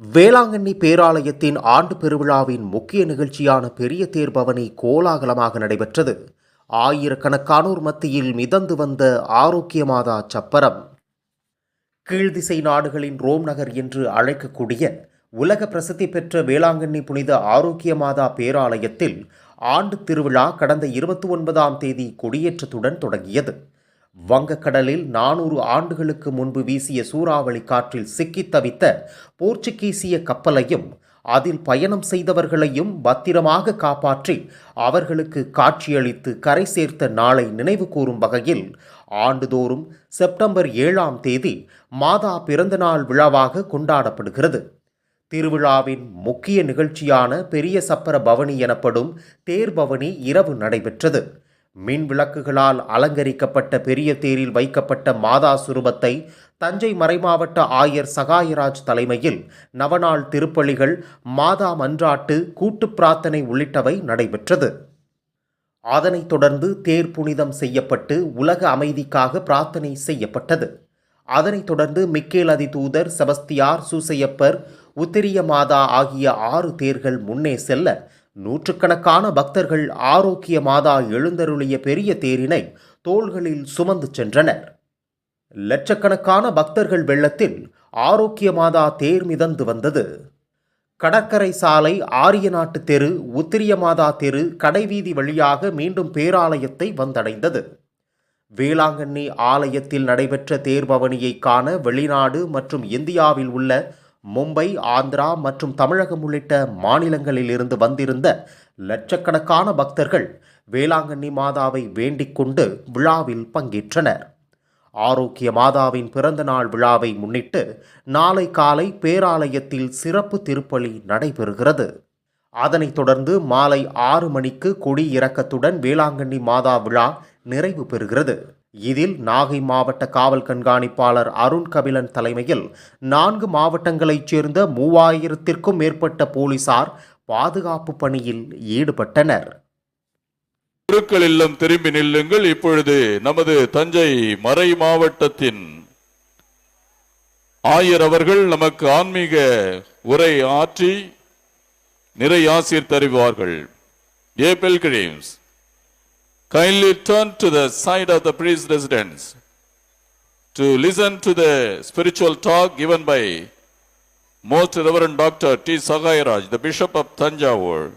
வேளாங்கண்ணி பேராலயத்தின் ஆண்டு பெருவிழாவின் முக்கிய நிகழ்ச்சியான பெரிய தேர்பவனி கோலாகலமாக நடைபெற்றது. ஆயிரக்கணக்கானோர் மத்தியில் மிதந்து வந்த ஆரோக்கியமாதா சப்பரம். கீழ்திசை நாடுகளின் ரோம் நகர் என்று அழைக்கக்கூடிய உலக பிரசித்தி பெற்ற வேளாங்கண்ணி புனித ஆரோக்கியமாதா பேராலயத்தில் ஆண்டு திருவிழா கடந்த இருபத்தி ஒன்பதாம் தேதி கொடியேற்றத்துடன் தொடங்கியது. வங்கக்கடலில் நானூறு ஆண்டுகளுக்கு முன்பு வீசிய சூறாவளி காற்றில் சிக்கித் தவித்த போர்ச்சுகீசிய கப்பலையும் அதில் பயணம் செய்தவர்களையும் பத்திரமாக காப்பாற்றி அவர்களுக்கு காட்சியளித்து கரை சேர்த்த நாளை நினைவு கூறும் வகையில் ஆண்டுதோறும் செப்டம்பர் ஏழாம் தேதி மாதா பிறந்தநாள் விழாவாக கொண்டாடப்படுகிறது. திருவிழாவின் முக்கிய நிகழ்ச்சியான பெரிய சப்பர பவனி எனப்படும் தேர்பவனி இரவு நடைபெற்றது. மின் விளக்குகளால் அலங்கரிக்கப்பட்ட பெரிய தேரில் வைக்கப்பட்ட மாதா சுரூபத்தை தஞ்சை மறைமாவட்ட ஆயர் சகாயராஜ் தலைமையில் நவநாள் திருப்பலிகள் மாதா மன்றாட்டு கூட்டுப் பிரார்த்தனை உள்ளிட்டவை நடைபெற்றது. அதனைத் தொடர்ந்து தேர் புனிதம் செய்யப்பட்டு உலக அமைதிக்காக பிரார்த்தனை செய்யப்பட்டது. அதனைத் தொடர்ந்து மிக்கேல் அதிதூதர் செபஸ்தியார் சூசையப்பர் உத்திரிய மாதா ஆகிய ஆறு தேர்கள் முன்னே செல்ல நூற்றுக்கணக்கான பக்தர்கள் ஆரோக்கிய மாதா எழுந்தருளிய பெரிய தேரினை தோள்களில் சுமந்து சென்றனர். லட்சக்கணக்கான பக்தர்கள் வெள்ளத்தில் ஆரோக்கிய மாதா தேர் மிதந்து வந்தது. கடற்கரை சாலை ஆரிய நாட்டு தெரு உத்திரிய மாதா தெரு கடைவீதி வழியாக மீண்டும் பேராலயத்தை வந்தடைந்தது. வேளாங்கண்ணி ஆலயத்தில் நடைபெற்ற தேர்பவனியை காண வெளிநாடு மற்றும் இந்தியாவில் உள்ள மும்பை ஆந்திரா மற்றும் தமிழகம் உள்ளிட்ட மாநிலங்களில் இருந்து வந்திருந்த லட்சக்கணக்கான பக்தர்கள் வேளாங்கண்ணி மாதாவை வேண்டிக் கொண்டு விழாவில் பங்கேற்றனர். ஆரோக்கிய மாதாவின் பிறந்த நாள் விழாவை முன்னிட்டு நாளை காலை பேராலயத்தில் சிறப்பு திருப்பலி நடைபெறுகிறது. அதனைத் தொடர்ந்து மாலை ஆறு மணிக்கு கொடி இறக்கத்துடன் வேளாங்கண்ணி மாதா விழா நிறைவு பெறுகிறது. இதில் நாகை மாவட்ட காவல் கண்காணிப்பாளர் அருண் கபிலன் தலைமையில் நான்கு மாவட்டங்களைச் சேர்ந்த மூவாயிரத்திற்கும் மேற்பட்ட போலீசார் பாதுகாப்பு பணியில் ஈடுபட்டனர். குருக்கள் இல்லம் திரும்பி நில்லுங்கள். இப்பொழுது நமது தஞ்சை மறை மாவட்டத்தின் ஆயர் அவர்கள் நமக்கு ஆன்மீக உரை ஆற்றி நிறை ஆசிர் தருவார்கள். ஏ pilgrims kindly turn to the side of the priest residence to listen to the spiritual talk given by most reverend dr t. Sagayaraj the bishop of tanjavur